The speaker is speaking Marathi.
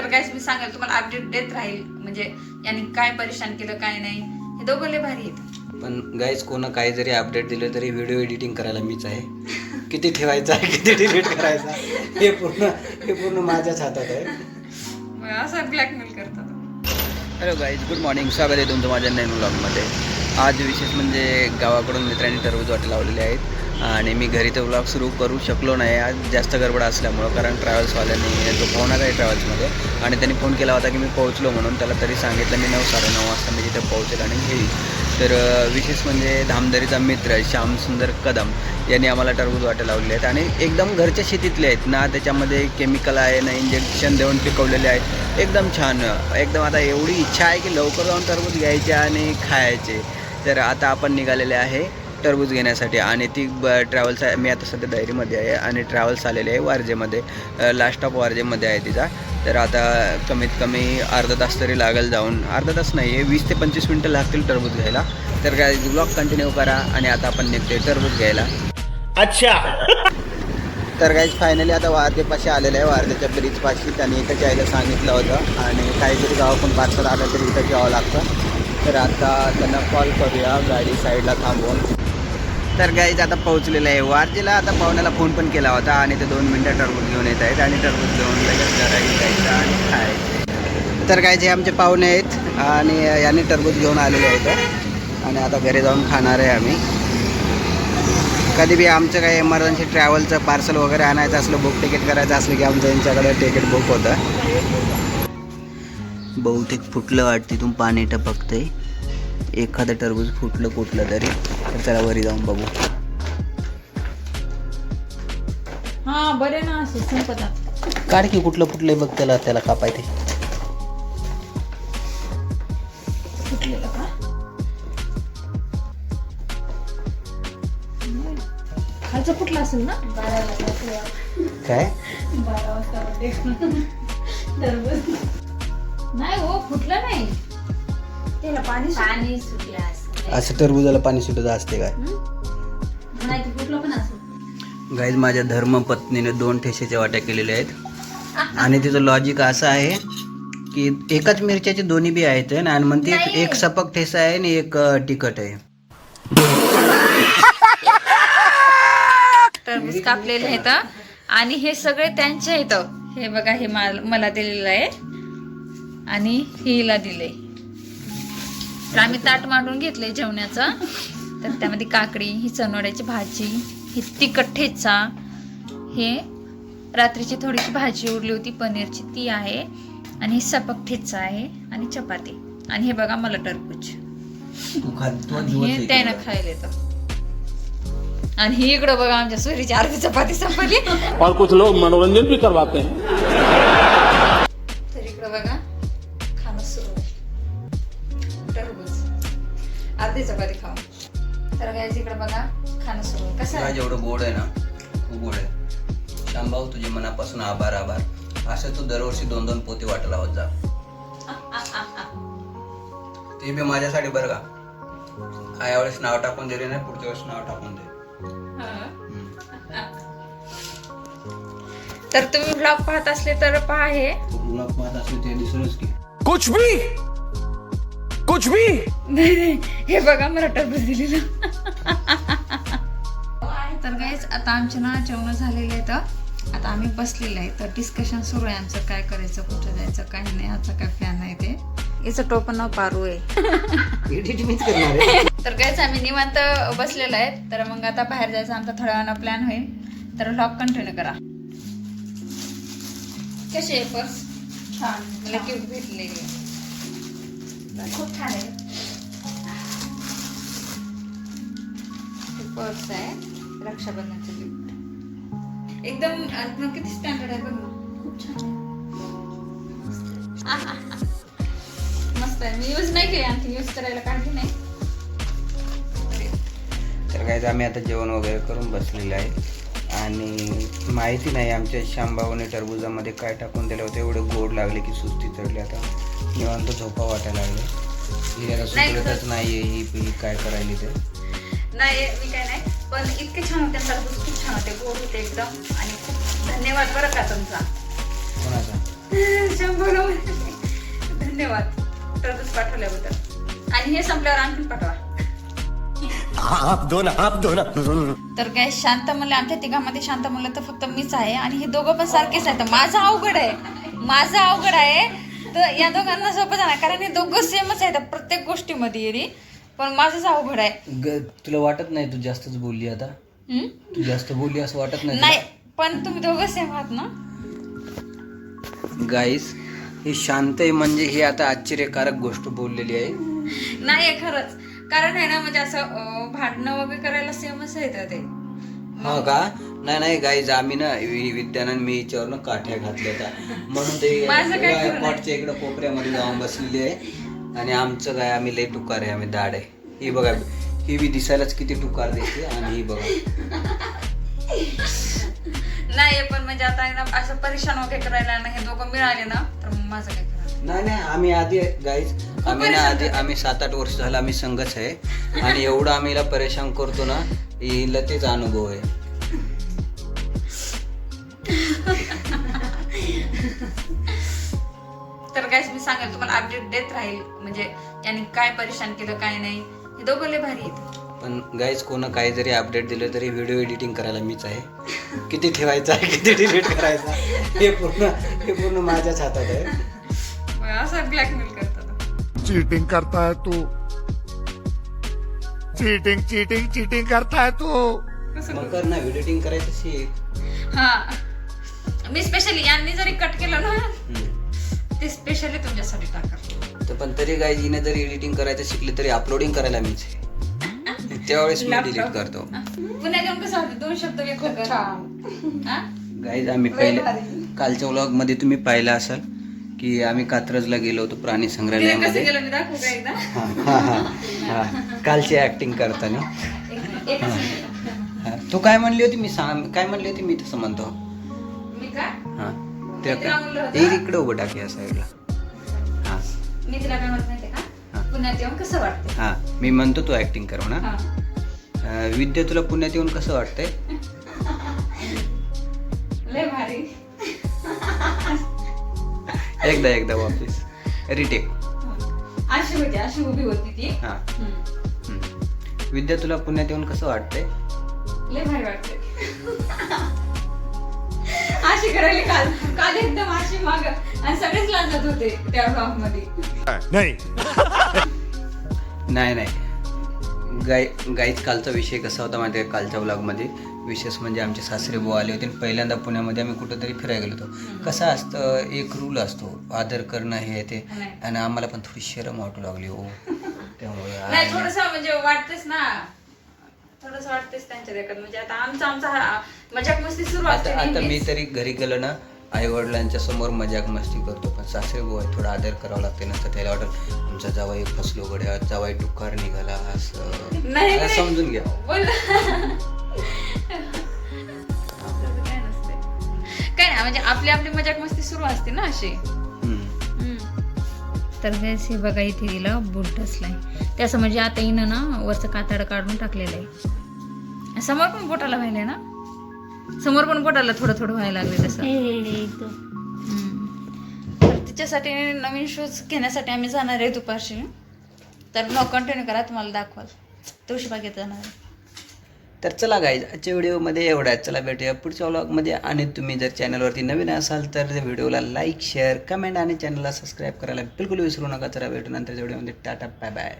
तर काहीच मी सांगेल तुम्हाला अपडेट देत राहील. म्हणजे यांनी काय परेशान केलं काय नाही. हे दोघं लय भारी आहेत. पण गाईज कोणा काही जरी अपडेट दिलं तरी व्हिडिओ एडिटिंग करायला मीच आहे. किती ठेवायचा किती डिलीट करायचा हे पूर्ण हे पूर्ण माझ्याच हातात आहे. मग असं ब्लॅकमेल करतात हॅलो गाईज गुड मॉर्निंग स्वागत आहे तुमचं माझ्या नवीन ब्लॉगमध्ये आज विशेष म्हणजे गावाकडून मित्रांनी टरबूज वाटे लावलेले आहेत. आणि मी घरी तर ब्लॉग सुरू करू शकलो नाही. आज जास्त गडबड असल्यामुळं कारण ट्रॅव्हल्सवाल्याने तो पाहुणार आहे ट्रॅव्हल्समध्ये आणि त्यांनी फोन केला होता की मी पोहोचलो म्हणून त्याला तरी सांगितलं मी नऊ साडे नऊ वाजता मी तिथे पोहोचेल आणि घेईल तर विशेष म्हणजे धामदरीचा मित्र श्याम सुंदर कदम यांनी आम्हाला टरबूज वाटे लावलेले आहेत आणि एकदम घरच्या शेतीतले आहेत ना त्याच्यामध्ये केमिकल आहे ना इंजेक्शन देऊन पिकवलेले आहेत. एकदम छान एकदम आता एवढी इच्छा आहे की लवकर जाऊन टरबूज घ्यायचे आणि खायचे. तर आता आपण निघालेले आहे. टरबूज घेण्यासाठी आणि ती ब ट्रॅव्हल्स आहे. मी आता सध्या डायरीमध्ये आहे आणि ट्रॅव्हल्स आलेले आहे वारजेमध्ये. लास्ट स्टॉप वारजेमध्ये आहे तिचा. तर आता कमीत कमी अर्धा तास तरी लागेल जाऊन. अर्धा तास नाही आहे वीस ते पंचवीस मिनटं लागतील टरबूज घ्यायला. तर काय ब्लॉग कंटिन्यू करा आणि आता आपण निघतोय टरबूज घ्यायला. तर काहीच फायनली आता वारजेपाशी आलेलं आहे. वारजेच्या ब्रिजपाशी त्यांनी इथं यायला सांगितलं होतं. आणि काहीतरी गावातून पार्सल आलं तरी इथं यावं लागतं. तर आता त्यांना कॉल करूया गाडी साईडला थांबवून. तर गाईज आता पोहोचलेलं आहे. वारजेला आता पाहुण्याला फोन पण केला होता आणि ते दोन मिनटं टरबूज घेऊन येत आहेत आणि टरबूज घेऊन लगेच घराही जायचं आणि खायचं. तर काय जे आमचे पाहुणे आहेत आणि यांनी टरबूज घेऊन आलेले आहेत आणि आता घरी जाऊन खाणार आहे आम्ही. कधी बी आमचं काही इमर्जन्सी ट्रॅव्हलचं पार्सल वगैरे आणायचं असलं बुक तिकीट करायचं असलं की आमचं यांच्याकडे तिकीट बुक होतं. बहुतेक फुटलं वाटते तिथून पाणी टपकतंय. एखादं टरबूज फुटलं कुठलं तरी तर चला वरी जाऊन बघू. हा बरे ना असे संपतात काढ की कुठलं फुटलंय बघ त्याला त्याला कापाय ते. फुटलेलं का? खालचं फुटलं असेल ना? काय? बारा वाजता नाही हो फुटलं नाही. त्याला पाणी पाणी सुटलं असं असं टरबुजाला पाणी सुटत असते काय? नाही ते फुटलं पण असं. गाईज माझ्या धर्मपत्नीने दोन ठेसेच्या वाट्या केलेल्या आहेत. आणि तिचं लॉजिक असं आहे की एकाच मिरच्याचे दोन्ही बी आहेत ना? आणि म्हणते एक- एक सपक ठेसा आहे आणि एक अ, तिखट आहे. टरबूज कापलेले आहेत आणि हे सगळे त्यांचे आहेत. हे बघा हे माल मला दिलेलं आहे. आणि हिला दिलंय. तर आम्ही ताट मांडून घेतलंय जेवणाचं तर त्यामध्ये काकडी ही चणवड्याची भाजी ही तिखट ठेचा हे रात्रीची थोडीशी भाजी उरली होती पनीरची ती आहे आणि ही सपक ठेचा आहे आणि चपाती. आणि हे बघा मला टरबूज. हे त्यानं खायला येतं. आणि ही इकडं बघा आमच्या सोयरीची अर्धी चपाती संपली. और कुछ लोग मनोरंजन भी करवाते हैं। तर इकडं बघा. अर्धी चपाती खाऊ तर काय इकडं बघा खाणं सुरू. कसं आहे? जेवढं गोड आहे ना खूप गोड आहे. शांभाऊ तुझे मनापासून आभार आभार. असं तू दरवर्षी दोन दोन पोते वाटायला होत जा. ते बी माझ्यासाठी बरं का? यावेळेस नाव टाकून दिले नाही पुढच्या वेळेस नाव टाकून दे. तर तुम्ही ब्लॉग पाहत असले तर पहा हे. तुला पाहत असले ते दिसूनच की. कुछ भी! कुछ भी? नाही नाही. हे बघा मला टरबूज दिलेलं तर गाईज आता आमचे ना जेवण झालेले आहेत आता आम्ही बसलेले आहे. तर डिस्कशन सुरू आहे आमचं. काय करायचं कुठं जायचं काही नाही. आजचा काय प्लॅन आहे ते. याचं टोपण नाव पारू आहे. एडिट मीच करणार आहे. तर काहीच आम्ही निवांत बसलेलो आहे. तर मग आता बाहेर जायचं आमचा थोड्या वेळानं प्लॅन होईल. तर व्लॉग कंटिन्यू करा. कशी आहे पर्स छान. मला गिफ्ट भेटले खूप छान आहे पर्स आहे रक्षाबंधनचं गिफ्ट एकदम किती स्टँडर्ड आहे बघ खूप छान आहे. मस्त आहे मी यूज नाही केली आणखी यूज करायला काढली नाही तर काय आम्ही आता जेवण वगैरे करून बसलेले आहे. आणि माहिती नाही आमच्या शांबावने टरबुजामध्ये काय टाकून दिलं होतं एवढे गोड लागले की सुस्ती चढली आता. निवांत झोपा वाटायला लागले. ही सुचलतच नाहीये काय करायली ते. नाही मी काय नाही पण इतके छान होते टरबूज खूप छान होते गोड होते एकदम. आणि खूप धन्यवाद बरं का तुमचा. कोणाचा? शंभू बनवले धन्यवाद. टरबूज पाठवल्याबद्दल. आणि हे संपल्यावर आणखी पाठवा. आप दो ना आप दो ना तर काय शांत म्हणलं आमच्या तिघांमध्ये शांत म्हणलं तर फक्त मीच आहे. आणि हे दोघं पण सारखेच आहेत. माझं अवघड आहे. माझं अवघड आहे. तर या दोघांना सोबत जाणार. कारण हे दोघं सेमच आहेत प्रत्येक गोष्टीमध्ये येरी. पण माझंच अवघड आहे. ग तुला वाटत नाही तू जास्तच बोलली आता? हम्म? तू जास्त बोलली असं वाटत नाही? नाही पण तुम्ही दोघं सेम आहात ना. गाईस हे शांत आहे म्हणजे ही आता आश्चर्यकारक गोष्ट बोललेली आहे. नाही खरंच. कारण आहे ना म्हणजे असं अं, भांडणं वगैरे करायला सेमच आहेत ते. हा का? नाही नाही गाईज आम्ही ना विद्यानंद मी हिच्यावर काठ्या घातल्या होत्या म्हणून ते नाही. कॉटच्या इकडे कोपऱ्यामध्ये जाऊन बसलेली आहे. आणि आमचं काय आम्ही लय टुकार आहे आम्ही दाड आहे. ही बघा ही बी दिसायलाच किती टुकार दिसते आणि ही बघा. नाही पण म्हणजे आता ना असं परेशान वगैरे करायला ना हे दोघं मिळाले ना तर माझं काय नाही नाही आम्ही आधी गाईज आम्ही ना आधी आम्ही सात आठ वर्ष झालं आम्ही संघच आहे. आणि एवढं आम्ही हिला परेशान करतो ना हिला तेच अनुभव आहे. तर काय मी सांगेल तुम्हाला अपडेट देत राहील. म्हणजे यांनी काय परेशान केलं काय नाही. हे दोघं लय भारी आहेत. पण गाईज कोण काही जरी अपडेट दिलं तरी व्हिडिओ एडिटिंग करायला मीच आहे. किती ठेवायचा आहे किती डिलीट करायचा हे पूर्ण हे पूर्ण माझ्याच हातात आहे. असं ब्लॅकमेल करतात. चीटिंग करता है तू. चीटिंग चीटिंग चीटिंग करता है तू. कसं मग कर? ना एडिटिंग करायचं शिक हा. मी स्पेशली यांनी जरी कट केलं ना. ते स्पेशली तुमच्यासाठी टाकलं. तर पण तरी गाईज हिने जरी एडिटिंग करायचं शिकली तरी अपलोडिंग करायला मीच आहे. त्यावेळेस मी डिलीट करतो. पुन्हा घेऊन कसं वाटतं दोन शब्द हा? गाईज आम्ही पहिले कालच्या व्लॉगमध्ये तुम्ही पाहिलं असाल की आम्ही कात्रजला गेलो होतो प्राणी कसं संग्रहालयामध्ये. गेलं मी दाखवू का एकदा? हा हा हा हा. कालची ऍक्टिंग करताना. एक- एकच मिनिट. हा. तू काय म्हणली होती? मी सांग काय म्हणली होती? मी तसं म्हणतो. हा ते मी तिला म्हणलं होतं. काय इकडे उभं टाक या साईडला. हा. मी तिला काय म्हणत माहिती. का? पुण्यात येऊन कसं वाटतं हा मी म्हणतो तू ऍक्टिंग कर म्हणा. हा. विद्या तुला पुण्यात येऊन कसं वाटतंय? लय भारी. एकदा एकदा वापस. रिटेक अशी होती अशी उभी होती ती. हा. हम्म. हम्म. विद्या तुला पुण्यात येऊन कसं वाटतंय? लय भारी वाटते करायली काल काल एकदम अशी माग आणि सगळेच लाजत होते त्या ब्लॉगमध्ये नहीं. नाही नाही. गाय गाईच कालचा विषय कसा होता माहिती आहे कालच्या ब्लॉगमध्ये विशेष म्हणजे आमचे सासरे बुवा आले होते आणि पहिल्यांदा पुण्यामध्ये आम्ही कुठंतरी फिरायला गेलो होतो. कसं असतं? एक रूल असतो. आदर करणं हे ते. आणि आम्हाला पण थोडी शरम वाटू लागली हो. त्यामुळे नाही थोडस म्हणजे वाटतेच ना. थोडस वाटतेच त्यांच्या देखत म्हणजे आता आमचा आमचा मजाक मस्ती सुरू असते आता आता मी नेहमीच. तरी घरी गेलो ना आई वडिलांच्या समोर मजाक मस्ती करतो पण सासरे आहे, थोडा आदर करावा लागते नसतं त्याला वाटत आमचा जावाई फसलो गड्या जावाई टुकार निघाला असं नाही. समजून घ्या बोल तसं काय नाही म्हणजे आपली आपली मजाक मस्ती सुरू असते ना अशी. तर गॅस हे बघा इथे गेला बूट असलाय. त्याचं म्हणजे आता हिनं ना वरचं कातड काढून टाकलेलं आहे. समोर पण बोटाला व्हायलंय ना? समोर पण बोटाला थोडं थोडं व्हायला लागले तसं. तिच्यासाठी नवीन शूज घेण्यासाठी आम्ही जाणार आहे दुपारशी तर न कंटिन्यू करा तुम्हाला दाखवाल. तुळशीबागेत जाणार आहे. तर चला गाईज आजच्या व्हिडिओमध्ये एवढ्याच चला भेटूया पुढच्या व्लॉगमध्ये आणि तुम्ही जर चॅनलवरती नवीन असाल तर व्हिडिओला लाईक शेअर कमेंट आणि चॅनलला सबस्क्राईब करायला बिलकुल विसरू नका. चला भेटू नंतरच्या व्हिडिओमध्ये. Tata bye bye